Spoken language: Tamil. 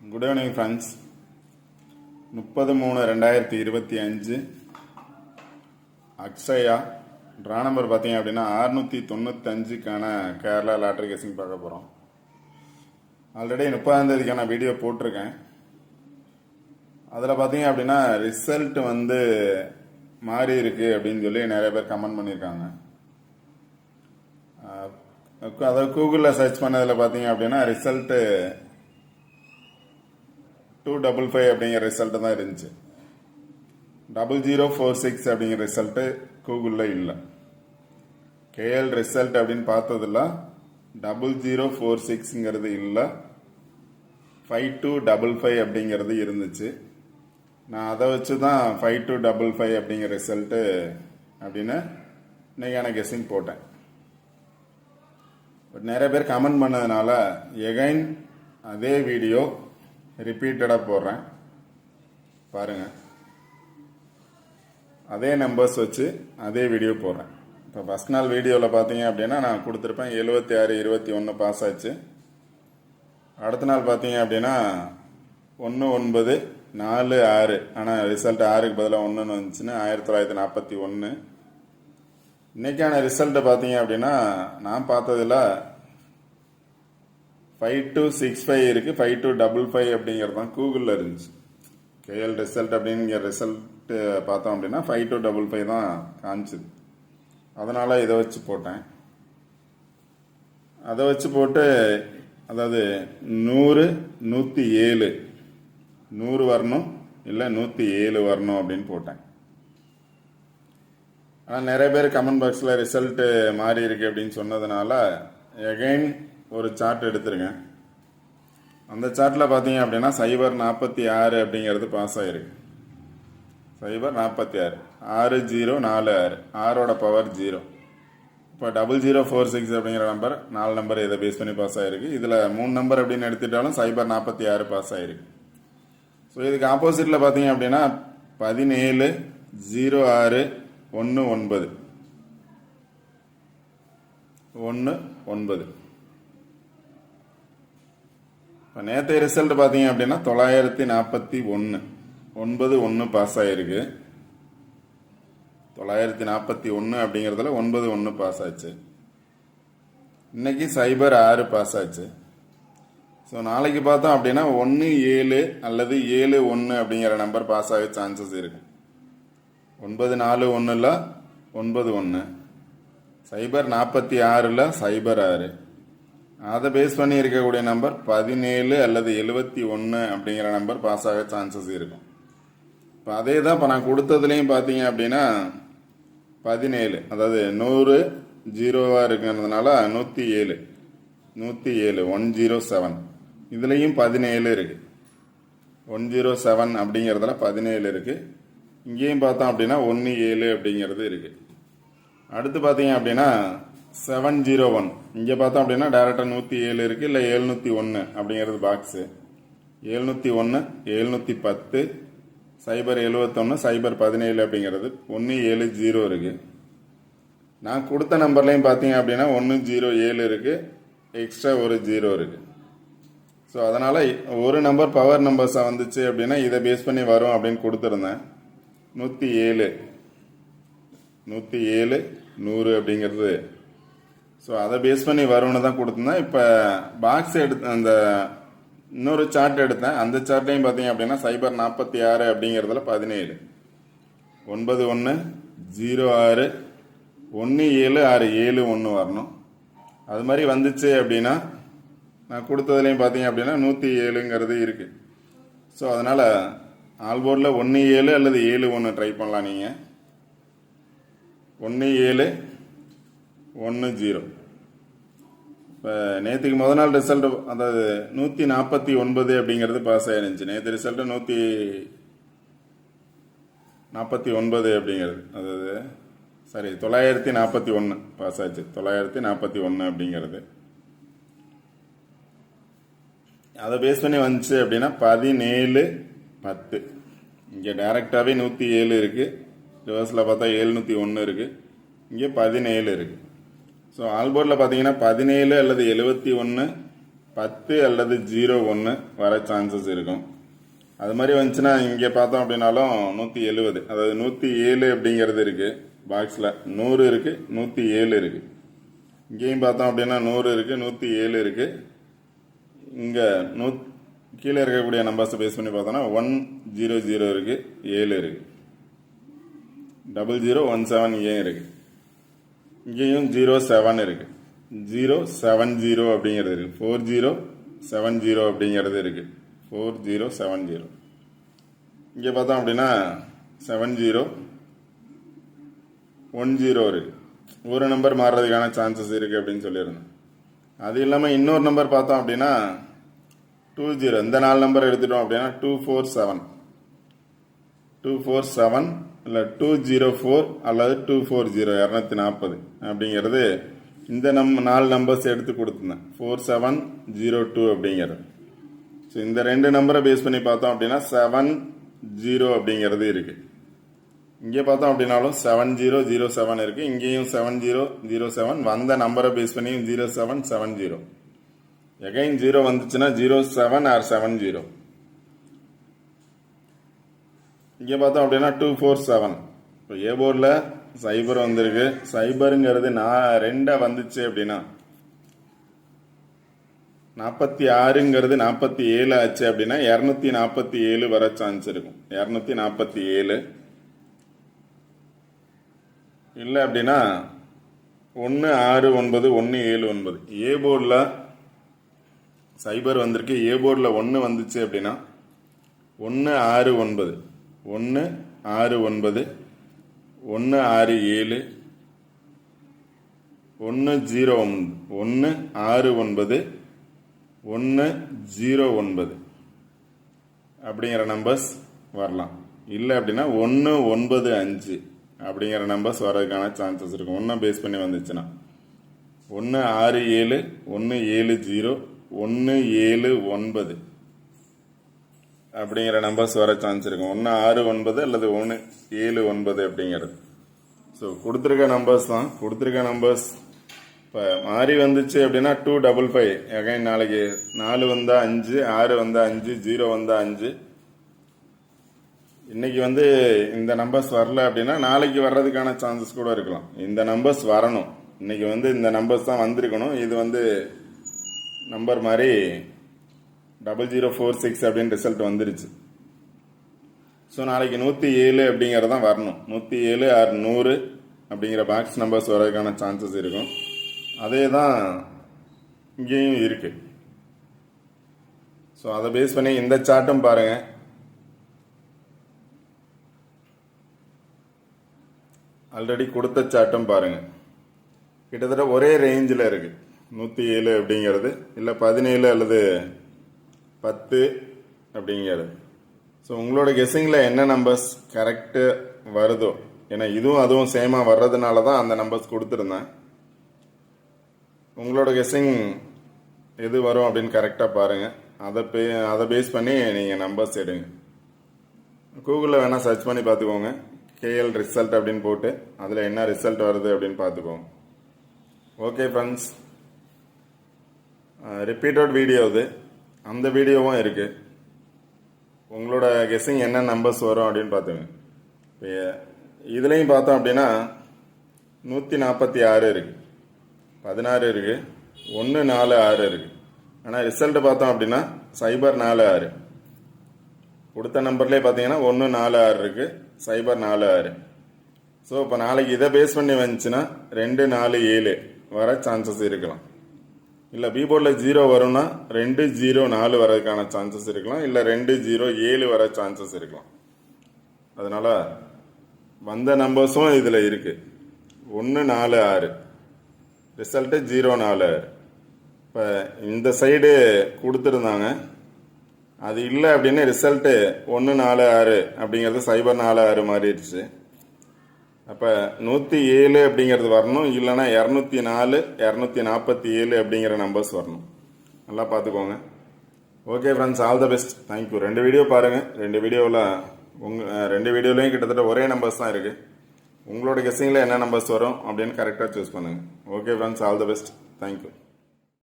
குட் ஈவினிங் ஃப்ரெண்ட்ஸ் முப்பது மூணு ரெண்டாயிரத்தி இருபத்தி அஞ்சு. அக்ஷயா ட்ரா நம்பர் பார்த்தீங்க அப்படின்னா அறுநூற்றி தொண்ணூத்தஞ்சுக்கான கேரளா லாட்ரி கேசிங் பார்க்க போகிறோம் ஆல்ரெடி முப்பதாந்தேதிக்கான வீடியோ போட்டிருக்கேன். அதில் பார்த்தீங்க அப்படின்னா ரிசல்ட் வந்து மாறி இருக்கு அப்படின்னு சொல்லி நிறைய பேர் கமெண்ட் பண்ணியிருக்காங்க. அதை கூகுளில் சர்ச் பண்ணதில் பார்த்தீங்க அப்படின்னா ரிசல்ட்டு டூ டபுள் ஃபைவ் அப்படிங்கிற ரிசல்ட்டு தான் இருந்துச்சு. டபுள் ஜீரோ ஃபோர் சிக்ஸ் அப்படிங்கிற ரிசல்ட்டு கூகுளில் இல்லை. கேஎல் ரிசல்ட் அப்படின்னு பார்த்ததுல டபுள் ஜீரோ ஃபோர் சிக்ஸுங்கிறது இல்லை. ஃபைவ் டூ டபுள் ஃபைவ் அப்படிங்கிறது இருந்துச்சு. நான் அதை வச்சு தான் ஃபைவ் டூ டபுள் ஃபைவ் அப்படிங்கிற ரிசல்ட்டு அப்படின்னு இன்றைக்கான கெஸ்ஸிங் போட்டேன். பட் நிறைய பேர் கமெண்ட் பண்ணதுனால எகைன் அதே வீடியோ ரிப்பீட்டடாக போடுறேன். பாருங்கள் அதே நம்பர்ஸ் வச்சு அதே வீடியோ போடுறேன். இப்போ ஃபஸ்ட் நாள் வீடியோவில் பார்த்தீங்க அப்படின்னா நான் கொடுத்துருப்பேன் எழுபத்தி ஆறு இருபத்தி ஒன்று பாஸ் ஆச்சு. அடுத்த நாள் பார்த்தீங்க அப்படின்னா ஒன்று ஒன்பது நாலு ஆறு. ஆனால் ரிசல்ட் ஆறுக்கு பதிலாக ஒன்றுன்னு வந்துச்சுன்னு ஆயிரத்தி தொள்ளாயிரத்தி நாற்பத்தி ஒன்று இன்றைக்கான ரிசல்ட்டை பார்த்தீங்க அப்படின்னா நான் பார்த்ததில் ஃபைவ் டூ சிக்ஸ் ஃபைவ் இருக்குது ஃபைவ் டூ டபுள் ஃபைவ் அப்படிங்கிறது தான் கூகுளில் இருந்துச்சு. கேஎல் ரிசல்ட் அப்படிங்கிற ரிசல்ட்டு பார்த்தோம் அப்படின்னா ஃபைவ் டூ டபுள் ஃபைவ் தான் காமிச்சிது. அதனால் இதை வச்சு போட்டேன். அதை வச்சு போட்டு அதாவது நூறு நூற்றி ஏழு. நூறு வரணும் இல்லை நூற்றி ஏழு வரணும் அப்படின்னு போட்டேன். ஆனால் நிறைய பேர் கமெண்ட் பாக்ஸில் ரிசல்ட்டு மாறி இருக்கு அப்படின்னு சொன்னதுனால எகைன் ஒரு சார்ட் எடுத்துருங்க அந்த சார்ட்டில் பார்த்தீங்க அப்படின்னா சைபர் நாற்பத்தி ஆறு அப்படிங்கிறது பாஸ் ஆகிருக்கு சைபர் நாற்பத்தி ஆறு. ஆறு ஜீரோ நாலு ஆறு. ஆறோட பவர் ஜீரோ இப்போ டபுள் ஜீரோ ஃபோர் சிக்ஸ் அப்படிங்கிற நம்பர் நாலு நம்பர் இதை பேஸ் பண்ணி பாஸ் ஆகிருக்கு இதில் மூணு நம்பர் அப்படின்னு எடுத்துட்டாலும் சைபர் நாற்பத்தி ஆறு பாஸ் ஆகிருக்கு ஸோ இதுக்கு ஆப்போசிட்டில் பார்த்தீங்க அப்படின்னா பதினேழு ஜீரோ ஆறு ஒன்று ஒன்பது. ஒன்று ஒன்பது. இப்போ நேற்றைய ரிசல்ட் பார்த்தீங்க அப்படின்னா தொள்ளாயிரத்தி நாற்பத்தி ஒன்று ஒன்பது ஒன்று பாஸ் ஆகிருக்கு தொள்ளாயிரத்தி நாற்பத்தி ஒன்று அப்படிங்கிறதுல ஒன்பது ஒன்று பாஸ் ஆச்சு. இன்னைக்கு சைபர் ஆறு பாஸ் ஆச்சு. ஸோ நாளைக்கு பார்த்தோம் அப்படின்னா ஒன்று ஏழு அல்லது ஏழு ஒன்று அப்படிங்கிற நம்பர் பாஸ் ஆக சான்சஸ் இருக்கு. ஒன்பது நாலு ஒன்றில் ஒன்பது ஒன்று சைபர் நாற்பத்தி ஆறில் சைபர் ஆறு. அதை பேஸ் பண்ணி இருக்கக்கூடிய நம்பர் பதினேழு அல்லது எழுபத்தி ஒன்று அப்படிங்கிற நம்பர் பாஸ் ஆக சான்சஸ் இருக்கும். இப்போ அதே தான் இப்போ நான் கொடுத்ததுலேயும் பார்த்தீங்க அப்படின்னா பதினேழு அதாவது நூறு ஜீரோவாக இருக்கிறதுனால நூற்றி ஏழு நூற்றி ஏழு ஒன் ஜீரோ செவன். இதுலேயும் பதினேழு இருக்குது ஒன் ஜீரோ செவன் அப்படிங்கிறதுல பதினேழு இருக்குது இங்கேயும் பார்த்தோம் அப்படின்னா ஒன்று ஏழு அப்படிங்கிறது இருக்குது அடுத்து பார்த்தீங்க அப்படின்னா செவன் ஜீரோ ஒன் இங்கே பார்த்தோம் அப்படின்னா டேரெக்டாக நூற்றி ஏழு இருக்குது இல்லை எழுநூற்றி ஒன்று அப்படிங்கிறது பாக்ஸு எழுநூற்றி ஒன்று எழுநூற்றி பத்து சைபர் எழுவத்தொன்று சைபர் பதினேழு அப்படிங்கிறது. ஒன்று ஏழு ஜீரோ இருக்குது நான் கொடுத்த நம்பர்லேயும் பார்த்தீங்க அப்படின்னா ஒன்று ஜீரோ ஏழு இருக்குது எக்ஸ்ட்ரா ஒரு ஜீரோ இருக்குது ஸோ அதனால் ஒரு நம்பர் பவர் நம்பர்ஸாக வந்துச்சு அப்படின்னா இதை பேஸ் பண்ணி வரும் அப்படின்னு கொடுத்துருந்தேன். நூற்றி ஏழு. நூற்றி ஏழு நூறு அப்படிங்கிறது ஸோ அதை பேஸ் பண்ணி வரும்னு தான் கொடுத்துருந்தேன். இப்போ பாக்ஸ் எடுத்து அந்த இன்னொரு சார்ட் எடுத்தேன். அந்த சார்ட்லையும் பார்த்தீங்க அப்படின்னா சைபர் நாற்பத்தி ஆறு அப்படிங்கிறதுல பதினேழு. ஒன்பது ஒன்று ஜீரோ ஆறு ஒன்று ஏழு ஆறு ஏழு ஒன்று வரணும். அது மாதிரி வந்துச்சு அப்படின்னா நான் கொடுத்ததுலையும் பார்த்தீங்க அப்படின்னா நூற்றி ஏழுங்கிறது இருக்குது ஸோ அதனால் ஆல்போர்டில் ஒன்று ஏழு அல்லது ஏழு ஒன்று ட்ரை பண்ணலாம் நீங்கள் ஒன்று ஏழு ஒன்று ஜீரோ. இப்போ நேற்றுக்கு முத நாள் ரிசல்ட் அதாவது நூற்றி நாற்பத்தி ஒன்பது அப்படிங்கிறது பாஸ் ஆயிருந்துச்சு. நேற்று ரிசல்ட்டு நூற்றி நாற்பத்தி ஒன்பது அப்படிங்கிறது. அதாவது சரி தொள்ளாயிரத்தி நாற்பத்தி ஒன்று பாஸ் ஆச்சு. தொள்ளாயிரத்தி நாற்பத்தி ஒன்று அப்படிங்கிறது. அதை பேஸ் பண்ணி வந்துச்சு அப்படின்னா பதினேழு பத்து. இங்கே டைரெக்டாகவே நூற்றி ஏழு இருக்குது ரிவர்ஸில் பார்த்தா எழுநூற்றி ஒன்று இருக்குது இங்கே பதினேழு இருக்குது ஸோ ஆல்போர்டில் பார்த்தீங்கன்னா பதினேழு அல்லது எழுபத்தி ஒன்று பத்து அல்லது ஜீரோ ஒன்று வர சான்சஸ் இருக்கும். அது மாதிரி வந்துச்சுன்னா இங்கே பார்த்தோம் அப்படின்னாலும் நூற்றி எழுபது அதாவது நூற்றி ஏழு அப்படிங்கிறது இருக்குது பாக்ஸில் நூறு இருக்குது நூற்றி ஏழு இருக்குது இங்கேயும் பார்த்தோம் அப்படின்னா நூறு இருக்குது நூற்றி ஏழு இருக்குது இங்கே நூ கீழே இருக்கக்கூடிய நம்பர்ஸை பேஸ் பண்ணி பார்த்தோன்னா ஒன் ஜீரோ ஜீரோ இருக்குது ஏழு இருக்குது டபுள் ஜீரோ ஒன் செவன் ஏன் இருக்குது இங்கேயும் ஜீரோ செவன் இருக்குது ஜீரோ செவன் ஜீரோ அப்படிங்கிறது இருக்குது ஃபோர் ஜீரோ செவன் ஜீரோ அப்படிங்கிறது இருக்குது ஃபோர் ஜீரோ செவன் ஜீரோ இங்கே பார்த்தோம் அப்படின்னா செவன் ஜீரோ ஒன் ஜீரோ இருக்குது ஒரு நம்பர் மாறுறதுக்கான சான்சஸ் இருக்குது அப்படின்னு சொல்லியிருந்தேன் அது இல்லாமல் இன்னொரு நம்பர் பார்த்தோம் அப்படின்னா டூ ஜீரோ இந்த நாலு நம்பர் எடுத்துட்டோம் அப்படின்னா two four seven two four seven இல்லை டூ ஜீரோ ஃபோர் அல்லது டூ ஃபோர் ஜீரோ இரநூத்தி நாற்பது அப்படிங்கிறது இந்த நம் நாலு நம்பர்ஸ் எடுத்து கொடுத்துருந்தேன். ஃபோர் செவன் ஜீரோ டூ அப்படிங்கிறது. ஸோ இந்த ரெண்டு நம்பரை பேஸ் பண்ணி பார்த்தோம் அப்படின்னா செவன் ஜீரோ அப்படிங்கிறது இருக்குது இங்கே பார்த்தோம் அப்படின்னாலும் செவன் ஜீரோ ஜீரோ செவன் இருக்குது இங்கேயும் செவன் ஜீரோ ஜீரோ செவன் வந்த நம்பரை பேஸ் பண்ணியும் zero seven seven zero again zero வந்துச்சுன்னா zero seven or seven zero இங்கே பார்த்தோம் அப்படின்னா டூ ஃபோர் செவன் இப்போ ஏ போர்டில் சைபர் வந்திருக்கு. சைபருங்கிறது நான் ரெண்டாக வந்துச்சு அப்படின்னா நாற்பத்தி ஆறுங்கிறது நாற்பத்தி ஏழு ஆச்சு அப்படின்னா இரநூத்தி நாற்பத்தி ஏழு வர சான்ஸ் இருக்கும். இரநூத்தி நாற்பத்தி ஏழு. இல்லை அப்படின்னா ஒன்று ஆறு ஒன்பது ஒன்று ஏழு ஒன்பது. ஏ போர்டில் சைபர் வந்திருக்கு. ஏ போர்டில் ஒன்று வந்துச்சு அப்படின்னா ஒன்று ஆறு ஒன்பது. ஒன்று ஆறு ஒன்பது ஒன்று ஆறு ஏழு ஒன்று ஜீரோ ஒன்று ஆறு ஒன்பது ஒன்று ஜீரோ ஒன்பது. அப்படிங்கிற நம்பர்ஸ் வரலாம். இல்லை அப்படின்னா ஒன்று ஒன்பது அஞ்சு அப்படிங்கிற நம்பர்ஸ் வர்றதுக்கான சான்சஸ் இருக்கும். ஒன்றை பேஸ் பண்ணி வந்துச்சுன்னா. ஒன்று ஆறு ஏழு ஒன்று ஏழு ஜீரோ ஒன்று ஏழு ஒன்பது. அப்படிங்கிற நம்பர்ஸ் வர சான்ஸ் இருக்கும். ஒன்று ஆறு ஒன்பது அல்லது ஒன்று ஏழு ஒன்பது அப்படிங்கிறது. ஸோ கொடுத்துருக்க நம்பர்ஸ் தான். கொடுத்துருக்க நம்பர்ஸ் இப்போ மாறி வந்துச்சு அப்படின்னா டூ டபுள் ஃபைவ் அகைன் நாளைக்கு நாலு வந்தால் அஞ்சு ஆறு வந்தால் அஞ்சு ஜீரோ வந்தால் அஞ்சு. இன்னைக்கு வந்து இந்த நம்பர்ஸ் வரல அப்படின்னா நாளைக்கு வர்றதுக்கான சான்சஸ் கூட இருக்கலாம். இந்த நம்பர்ஸ் வரணும். இன்னைக்கு வந்து இந்த நம்பர்ஸ் தான் வந்திருக்கணும். இது வந்து நம்பர் மாதிரி டபுள் ஜீரோ ஃபோர் சிக்ஸ் அப்படின்னு ரிசல்ட் வந்துருச்சு. ஸோ நாளைக்கு நூற்றி ஏழு அப்படிங்கிறது தான் வரணும். நூற்றி ஏழு ஆறு நூறு அப்படிங்கிற பாக்ஸ் நம்பர்ஸ் வரதுக்கான சான்சஸ் இருக்கும். அதே தான் இங்கேயும் இருக்குது ஸோ அதை பேஸ் பண்ணி இந்த சார்ட்டும் பாருங்கள் ஆல்ரெடி கொடுத்த சார்ட்டும் பாருங்க. கிட்டத்தட்ட ஒரே ரேஞ்சில் இருக்குது நூற்றி ஏழு அப்படிங்கிறது. இல்லை பதினேழு அல்லது பத்து அப்படிங்கிறது. ஸோ உங்களோட கெஸ்ஸிங்கில் என்ன நம்பர்ஸ் கரெக்டு வருதோ ஏன்னா இதுவும் அதுவும் சேமாக வர்றதுனால தான் அந்த நம்பர்ஸ் கொடுத்துருந்தேன். உங்களோட கெஸ்ஸிங் எது வரும் அப்படின்னு கரெக்டாக பாருங்கள் அதை பே அதை பேஸ் பண்ணி நீங்கள் நம்பர்ஸ் எடுங்க. கூகுளில் வேணால் சர்ச் பண்ணி பார்த்துக்கோங்க. கேஎல் ரிசல்ட் அப்படின்னு போட்டு அதில் என்ன ரிசல்ட் வருது அப்படின்னு பார்த்துக்கோங்க. ஓகே ஃப்ரெண்ட்ஸ் ரிப்பீட்டட் வீடியோ இது. அந்த வீடியோவும் இருக்குது உங்களோட கெஸ்ஸிங் என்ன நம்பர்ஸ் வரும் அப்படின்னு பார்த்துங்க. இப்போ இதுலேயும் பார்த்தோம் அப்படின்னா நூற்றி நாற்பத்தி ஆறு இருக்குது பதினாறு இருக்குது ஒன்று நாலு ஆறு இருக்குது ஆனால் ரிசல்ட்டு பார்த்தோம் அப்படின்னா சைபர் நாலு ஆறு. கொடுத்த நம்பர்லேயே பார்த்தீங்கன்னா ஒன்று நாலு ஆறு இருக்குது சைபர் நாலு ஆறு. ஸோ இப்போ நாளைக்கு இதை பேஸ் பண்ணி வந்துச்சுன்னா ரெண்டு நாலு ஏழு வர சான்சஸ் இருக்கலாம். இல்லை பீபோர்டில் ஜீரோ வரும்னா ரெண்டு ஜீரோ நாலு வரதுக்கான சான்சஸ் இருக்கலாம். இல்லை ரெண்டு ஜீரோ ஏழு வர சான்சஸ் இருக்கலாம். அதனால் வந்த நம்பர்ஸும் இதில் இருக்குது ஒன்று நாலு ஆறு. ரிசல்ட்டு ஜீரோ நாலு இப்போ இந்த சைடு கொடுத்துருந்தாங்க. அது இல்லை அப்படின்னு ரிசல்ட்டு ஒன்று நாலு ஆறு அப்படிங்கிறது சைபர் நாலு ஆறு மாறிடுச்சு. அப்போ நூற்றி ஏழு அப்படிங்கிறது வரணும். இல்லைன்னா இரநூத்தி நாலு இரநூத்தி நாற்பத்தி ஏழு அப்படிங்கிற நம்பர்ஸ் வரணும். நல்லா பார்த்துக்கோங்க. Okay friends all the best thank you ரெண்டு வீடியோ பாருங்கள் ரெண்டு வீடியோவில் உங்கள் ரெண்டு வீடியோலையும் கிட்டத்தட்ட ஒரே நம்பர்ஸ் தான் இருக்குது உங்களோட கெஸ்ஸிங்கில் என்ன நம்பர்ஸ் வரும் அப்படின்னு கரெக்டாக சூஸ் பண்ணுங்கள் okay friends all the best thank you